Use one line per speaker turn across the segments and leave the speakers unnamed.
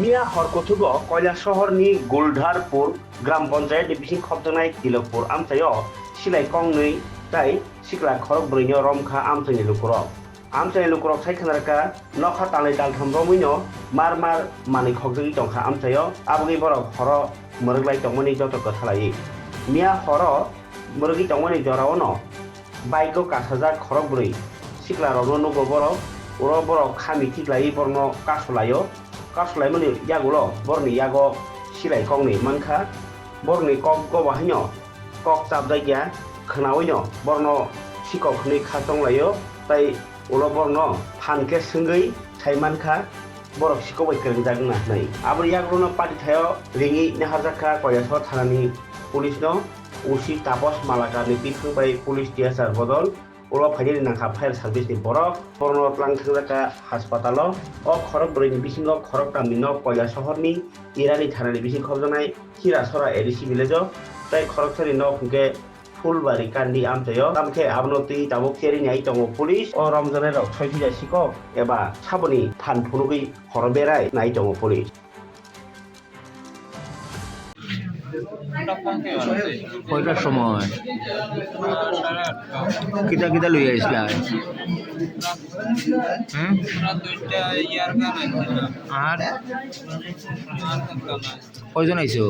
মিয়া হরকথুগ কয়লা শহর নি গোলঢারপুর গ্রাম পঞ্চায়েত বিসিং খবদনাই তিলকপুর আমচাই সিলাই কংনই তাই সিকলা খরক ব্রৈন রমখা আমচাইনি লুকুরক। আমচাই লুকুরক সাই খানারকা নখা তালাই ডালথাম রমইন মার মার মানি খগজগি টংখা আমচাই আবগি বরক হর মরগলাই টংমনি যত কথালাই মিয়া হর মরগি টংমনি জরাও ন বাইক কাছাজাক খরক ব্রৈ সিকলা রমন গবর ওর বড় খামি ঠিক লাই বর্ণ কাছলায়ও kaslaimaning yagulo borni yago silai kongni mankha borni kok go bahinyo kok tabdai ya khnaoinyo borno sikok ni khatong layo tai ulo borno phanke sungei saimankha borok sikobai kerengjagna nai abri yagruno pati thayo ringi neharjaka koyaso thanani police ন OC Tapas Malakar নীতি police টিয়াসার বদল উলব ফাইনি নাখা fire service ni borok korno tlang thangka হাসপাতাল ও খরক দরিনি বিসিং খরক তামিন কয়া শহর নি ইরানি থানানি বিসিং খবজনাই চিরাসরা এডিসি ভিলেজ তাই খরক সারি ন খুকে ফুলবাড়ি কান্দি আমচয় তামখে আবনতি তাবো কেরি নাই তঙ্গ পুলিশ ও রমজানের ছয়টি যাই শিকক এবা সাবনি ফান ফুলুকি হরবেরাই নাই তঙ্গ পুলিশ
কয়টার সময়? কিতা কিতা লই আইসলা আর? কয়জন আইছো?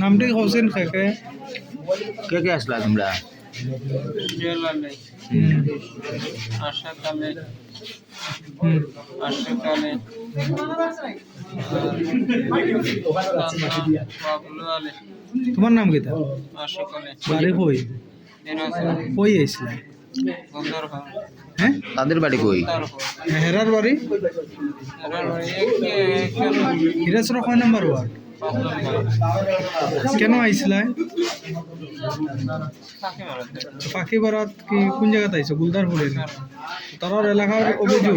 নামটি হোসেন খেকে
কে কে আসলা তোমরা?
বাবলু আলে
তোমার নাম কিতা
আশাকালে
বাড়ি কই? কই হ্যাঁ?
তাদের বাড়ি কই?
তারপর
হেরার বাড়ি?
এবার এখানে
হিরাসর কয় নাম্বার ওয়ার্ড? কেন আইসলা
থাকি মারাতে
পাখি বারাত কি কোন জায়গাতে আইছো? গুলদারপুরে তারার এলাকার অভিযোগ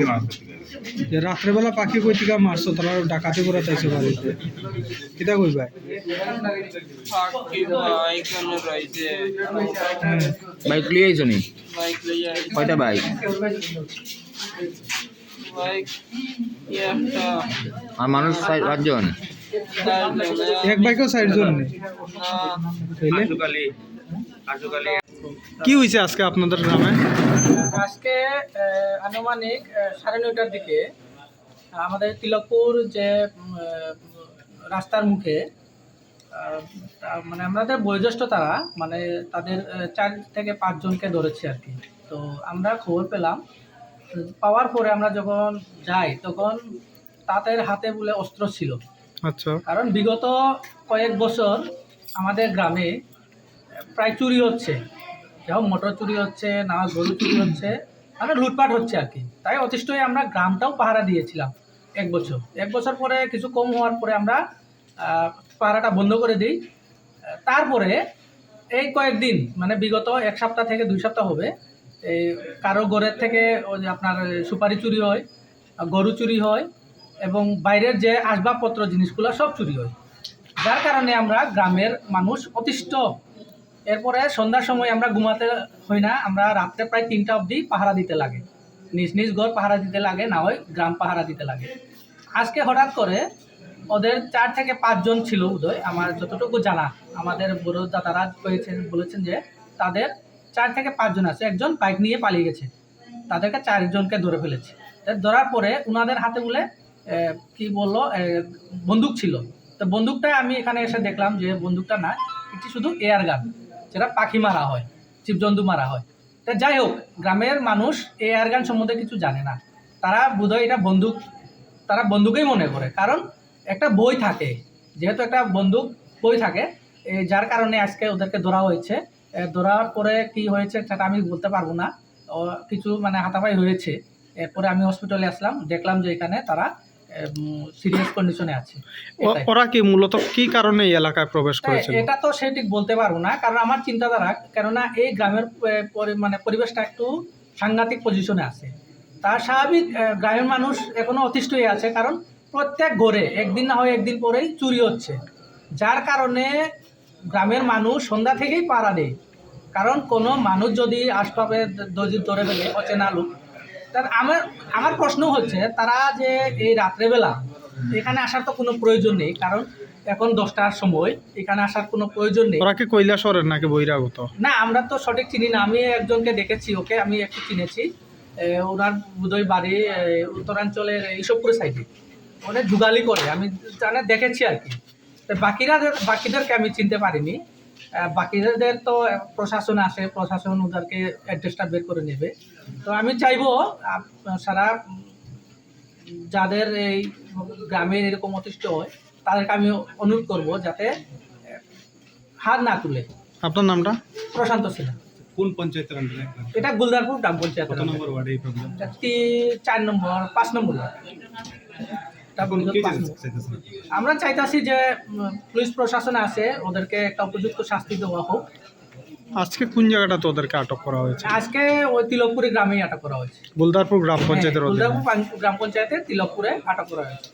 যে রাত্রেবেলা পাখি কই টিকা মারছো? তারা ডাকাতি করে আইছো বাড়িতে। কিতা
বাইক আনে রয়েছে
হ্যাঁ
বাইক লিয়ে আইছো। নি কয়টা বাইক? আর মানুষ পাঁচজন?
এক বাইকও সাইড জন নেই। কি হয়েছে আজকে আপনাদের গ্রামে?
আজকে আনুমানিক সাড়ে নয়টার দিকে আমাদের তিলকপুর যে রাস্তার মুখে মানে আমাদের বয়োজ্যেষ্ঠ তারা মানে তাদের চার থেকে পাঁচজনকে ধরেছে আর কি। তো আমরা খবর পেলাম। পাওয়ার পরে আমরা যখন যাই তখন তাদের হাতে বলে অস্ত্র ছিল।
আচ্ছা।
কারণ বিগত কয়েক বছর আমাদের গ্রামে প্রায় চুরি হচ্ছে। যেমন মোটর চুরি হচ্ছে, না গরু চুরি হচ্ছে মানে লুটপাট হচ্ছে আর কি। তাই অতিষ্ঠ হয়ে আমরা গ্রামটাও পাহারা দিয়েছিলাম এক বছর। এক বছর পরে, কিছু কম হওয়ার পরে আমরা পাহারাটা বন্ধ করে দিই। তারপরে এই কয়েকদিন মানে বিগত এক সপ্তাহ থেকে দুই সপ্তাহ হবে, এই কারও ঘরের থেকে ওই আপনার সুপারি চুরি হয়, গরু চুরি হয় এবং বাইরের যে আসবাবপত্র জিনিসগুলো সব চুরি হয়। যার কারণে আমরা গ্রামের মানুষ অতিষ্ঠ। এরপরে সন্ধ্যার সময় আমরা ঘুমাতে হই না, আমরা রাত্রে প্রায় তিনটা অবধি পাহারা দিতে লাগে। নিজ নিজ ঘর পাহারা দিতে লাগে, না হয় গ্রাম পাহারা দিতে লাগে। আজকে হঠাৎ করে ওদের চার থেকে পাঁচজন ছিল উদয়, আমার যতটুকু জানা। আমাদের বড় দাদারা কয়েছেন, বলেছেন যে তাদের চার থেকে পাঁচজন আছে, একজন বাইক নিয়ে পালিয়ে গেছে। তাদেরকে চারজনকে ধরে ফেলেছে। ধরার পরে ওনাদের হাতে বলে কি বলল? বন্দুক ছিল। তো বন্দুকটা আমি এখানে এসে দেখলাম যে বন্দুকটা না, এটি শুধু এয়ার গান, যেটা পাখি মারা হয়, জীবজন্তু মারা হয়। তা যাই হোক, গ্রামের মানুষ এই এয়ার গান সম্বন্ধে কিছু জানে না। তারা বোধহয় এটা বন্দুক, তারা বন্দুকেই মনে করে। কারণ একটা বই থাকে, যেহেতু একটা বন্দুক বই থাকে যার কারণে আজকে ওদেরকে ধরা হয়েছে। ধরার পরে কি হয়েছে সেটা আমি বলতে পারব না। কিছু মানে হাতাপাই হয়েছে। এরপরে আমি হসপিটালে আসলাম, দেখলাম যে এখানে তারা সিরিয়াস কন্ডিশনে আছে।
ওরা কি মূলত কি কারণে এই এলাকায় প্রবেশ
তাই
করেছিল?
এটা তো সে ঠিক বলতে পারব না কারণ আমার চিন্তাধারা কেননা এই গ্রামের মানে পরিবেশটা একটু সাংঘাতিক পজিশনে আছে। তার স্বাভাবিক গ্রামের মানুষ এখনও অতিষ্ঠ হয়ে আছে কারণ প্রত্যেক ঘরে একদিন না হয় একদিন পরেই চুরি হচ্ছে। যার কারণে গ্রামের মানুষ সন্ধ্যা থেকেই পাড়া দেয়। কারণ কোনো মানুষ যদি আসবাবে যদি ধরে ফেলে অচেনা লোক তার আমার আমার প্রশ্ন হচ্ছে তারা যে এই রাত্রেবেলা এখানে আসার তো কোনো প্রয়োজন নেই কারণ এখন দশটার সময় এখানে আসার কোনো প্রয়োজন নেই।
ওরা কি কৈলাসরের নাকি বহিরাগত?
না আমরা তো সঠিক চিনি না আমি একজনকে দেখেছি ওকে আমি একটু চিনেছি। ওনার বোধহয় বাড়ি উত্তরাঞ্চলের এইসবপুর সাইডে। ওনে যুগালি করে আমি জানে দেখেছি আর কি। বাকিরা বাকিদেরকে আমি চিনতে পারিনি। বাকিদের তো প্রশাসন আসে প্রশাসন ওদেরকে অ্যাড্রেসটা বের করে নেবে। তো আমি চাইব সারা যাদের এই গ্রামের এরকম অতিষ্ঠ হয় তাদেরকে আমি অনুরোধ করব যাতে হাত না তুলে।
আপনার নামটা?
প্রশান্ত ছিল
কোন পঞ্চায়েতের আন্ডারে
এটা গুলদারপুর গ্রাম পঞ্চায়েত
নম্বর ওয়ার্ডে এই প্রবলেম
চার নম্বর পাঁচ নম্বর আমরা চাইতাছি যে পুলিশ প্রশাসন আছে ওদেরকে একটা উপযুক্ত শাস্তি দেওয়া হোক।
আজকে কোন জায়গাটাতে ওদেরকে আটক করা হয়েছে?
আজকে ওই তিলকপুরে গ্রামেই আটক করা হয়েছে।
বুলদারপুর গ্রাম পঞ্চায়েতের
হ্যাঁ, পান- গ্রাম পঞ্চায়েতের তিলকপুরে আটক করা হয়েছে।